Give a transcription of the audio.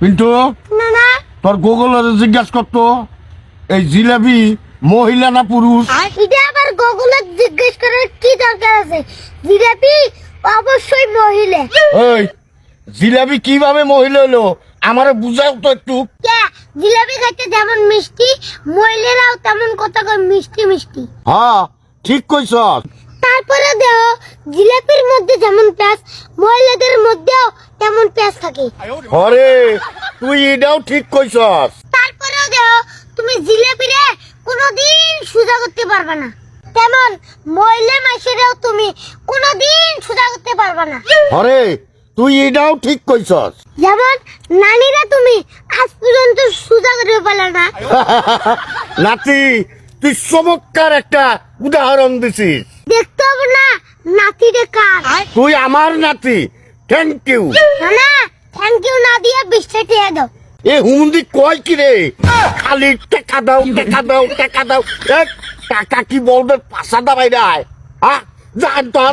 পিন্টু? না না তোর গুগলের জিজ্ঞাসা করতো এই জিলাপি মহিলা না পুরুষ? এটা আবার গুগলে জিজ্ঞেস করার কি দরকার আছে? জিলাপি অবশ্যই মহিলা। ওই জিলাপি কীভাবে মহিলা হলো? আমারে বুঝাও তো একটু। কে? জিলাপি খাইতে যেমন মিষ্টি মহিলারাও তেমন কথা কয় মিষ্টি মিষ্টি। হ্যাঁ ঠিক কইছ তারপরে দেহ জিলাপির মধ্যে যেমন প্যাঁচ মহিলাদের মধ্যেও তেমন প্যাঁচ থাকে। হরে তুই এটাও ঠিক কইছস। তারপরেও দেহ তুমি জিলাপিরে কোনোদিন সোজা করতে পারবে না। তেমন মহিলা মাসেরেও তুমি কোনোদিন সোজা করতে পারবে না। হরে তুই এটাও ঠিক কইছস। যেমন নানিরা তুমি আজ পর্যন্ত সোজা করে পারলে না। নাতি তুই চমৎকার একটা উদাহরণ দিছিস। দেখতে হবে না নাতিরে কার। তুই আমার নাতি থ্যাংক ইউ না থ্যাংক ইউ না দিয়ে বিশটা টিয়া দাও। এ হুমন্দি কয় কি রে? খালি টাকা দাও টাকা দাও টাকা দাও। এ, টাকা কি বলবে? পাশা দাবাই দেয় হ্যাঁ জান তোর